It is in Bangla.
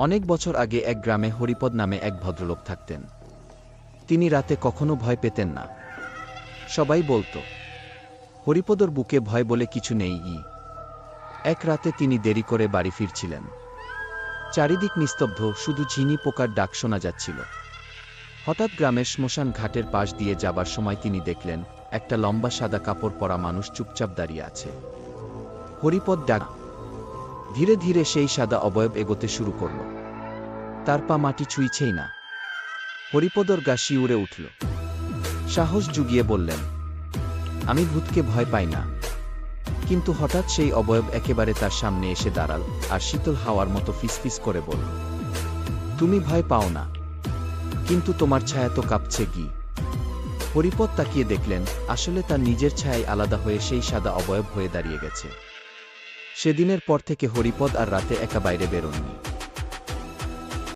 অনেক বছর আগে এক গ্রামে হরিপদ নামে এক ভদ্রলোক থাকতেন। তিনি রাতে কখনো ভয় পেতেন না। সবাই বলতো, হরিপদর বুকে ভয় বলে কিছু নেই ই। এক রাতে তিনি দেরি করে বাড়ি ফিরছিলেন। চারিদিক নিস্তব্ধ, শুধু ঝিনি পোকার ডাক শোনা যাচ্ছিল। হঠাৎ গ্রামের শ্মশান ঘাটের পাশ দিয়ে যাবার সময় তিনি দেখলেন, একটা লম্বা সাদা কাপড় পরা মানুষ চুপচাপ দাঁড়িয়ে আছে। হরিপদ ডাক ধীরে ধীরে সেই সাদা অবয়ব এগোতে শুরু করল। তার পা মাটি ছুঁইছেই না। হরিপদর গা শিউরে উঠল। সাহস জুগিয়ে বললেন, আমি ভূতকে ভয় পাই না। কিন্তু হঠাৎ সেই অবয়ব একেবারে তার সামনে এসে দাঁড়াল আর শীতল হাওয়ার মতো ফিসফিস করে বলল, তুমি ভয় পাও না, কিন্তু তোমার ছায়া তো কাঁপছে কি? হরিপদ তাকিয়ে দেখলেন, আসলে তার নিজের ছায়াই আলাদা হয়ে সেই সাদা অবয়ব হয়ে দাঁড়িয়ে গেছে। সেদিনের পর থেকে হরিপদ আর রাতে একা বাইরে বেরোননি।